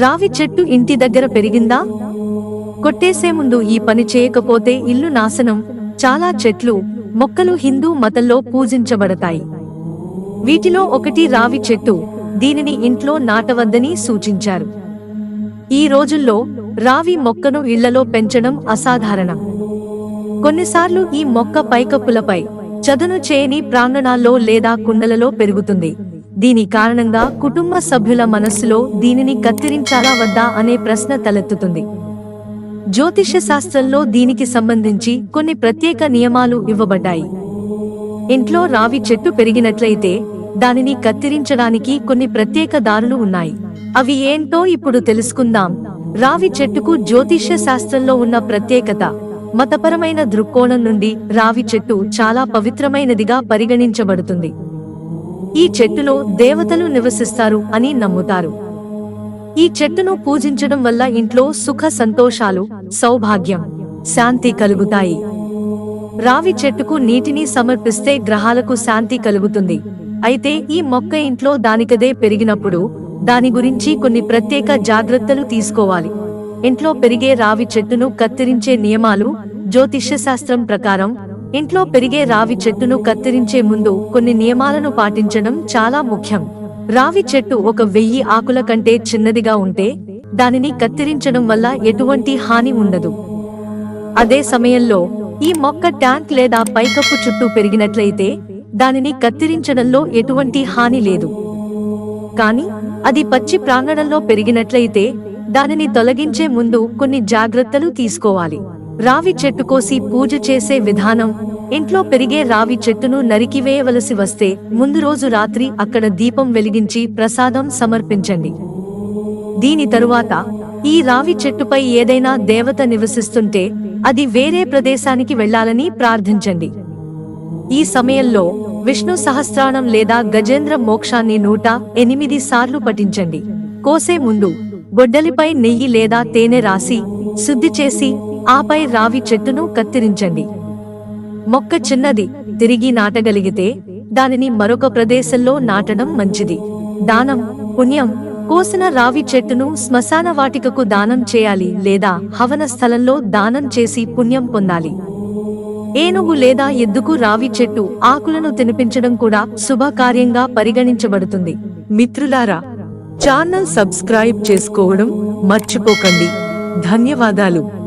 రావి చెట్టు ఇంటి దగ్గర పెరిగిందా? కొట్టేసే ముందు ఈ పని చేయకపోతే ఇల్లు నాశనం. చాలా చెట్లు మొక్కలు హిందూ మతంలో పూజించబడతాయి. వీటిలో ఒకటి రావి చెట్టు దీనిని ఇంట్లో నాటవద్దని సూచించారు. ఈ రోజుల్లో రావి మొక్కను ఇళ్ళలో పెంచడం అసాధారణం. కొన్నిసార్లు ఈ మొక్క పైకప్పులపై చదును చేయని ప్రాంగణాల్లో లేదా కుండలలో పెరుగుతుంది. దీని కారణంగా కుటుంబ సభ్యుల మనస్సులో దీనిని కత్తిరించాలా వద్దా అనే ప్రశ్న తలెత్తుతుంది. జ్యోతిష్య శాస్త్రంలో దీనికి సంబంధించి కొన్ని ప్రత్యేక నియమాలు ఇవ్వబడ్డాయి. ఇంట్లో రావి చెట్టు పెరిగినట్లయితే దానిని కత్తిరించడానికి కొన్ని ప్రత్యేక దారులు ఉన్నాయి. అవి ఏంటో ఇప్పుడు తెలుసుకుందాం. రావి చెట్టుకు జ్యోతిష్య శాస్త్రంలో ఉన్న ప్రత్యేకత మతపరమైన దృక్కోణం నుండి రావి చెట్టు చాలా పవిత్రమైనదిగా పరిగణించబడుతుంది. ఈ చెట్టులో దేవతలు నివసిస్తారు అని నమ్ముతారు. ఈ చెట్టును పూజించడం వల్ల ఇంట్లో సుఖ సంతోషాలు సౌభాగ్యం శాంతి కలుగుతాయి. రావి చెట్టుకు నీటిని సమర్పిస్తే గ్రహాలకు శాంతి కలుగుతుంది. అయితే ఈ మొక్క ఇంట్లో దానికదే పెరిగినప్పుడు దాని గురించి కొన్ని ప్రత్యేక జాగ్రత్తలు తీసుకోవాలి. ఇంట్లో పెరిగే రావి చెట్టును కత్తిరించే నియమాలు జ్యోతిష్య శాస్త్రం ప్రకారం ఇంట్లో పెరిగే రావి చెట్టును కత్తిరించే ముందు కొన్ని నియమాలను పాటించడం చాలా ముఖ్యం. రావి చెట్టు ఒక వెయ్యి ఆకుల కంటే చిన్నదిగా ఉంటే దానిని కత్తిరించడం వల్ల ఎటువంటి హాని ఉండదు. అదే సమయంలో ఈ మొక్క ట్యాంక్ లేదా పైకప్పు చుట్టూ పెరిగినట్లయితే దానిని కత్తిరించడంలో ఎటువంటి హాని లేదు. కానీ అది పచ్చి ప్రాంగణంలో పెరిగినట్లయితే దానిని తొలగించే ముందు కొన్ని జాగ్రత్తలు తీసుకోవాలి. రావి చెట్టు కోసి పూజ చేసే విధానం. ఇంట్లో పెరిగే రావి చెట్టును నరికివేయవలసి వస్తే ముందు రోజు రాత్రి అక్కడ దీపం వెలిగించి ప్రసాదం సమర్పించండి. దీని తరువాత ఈ రావి చెట్టుపై ఏదైనా దేవత నివసిస్తుంటే అది వేరే ప్రదేశానికి వెళ్ళాలని ప్రార్థించండి. ఈ సమయంలో విష్ణు సహస్రాణం లేదా గజేంద్ర మోక్షాన్ని నూట ఎనిమిది సార్లు పఠించండి. కోసే ముందు గొడ్డలిపై నెయ్యి లేదా తేనె రాసి శుద్ధి చేసి ఆపై రావి చెట్టును కత్తిరించండి. మొక్క చిన్నది తిరిగి నాటగలిగితే దానిని మరొక ప్రదేశంలో నాటడం మంచిది. దానం పుణ్యం కోసిన రావి చెట్టును శ్మశాన వాటికకు దానం చేయాలి లేదా హవన స్థలంలో దానం చేసి పుణ్యం పొందాలి. ఏనుగు లేదా ఎద్దుకు రావి చెట్టు ఆకులను తినిపించడం కూడా శుభకార్యంగా పరిగణించబడుతుంది. మిత్రులారా ఛానల్ సబ్స్క్రైబ్ చేసుకోవడం మర్చిపోకండి. ధన్యవాదాలు.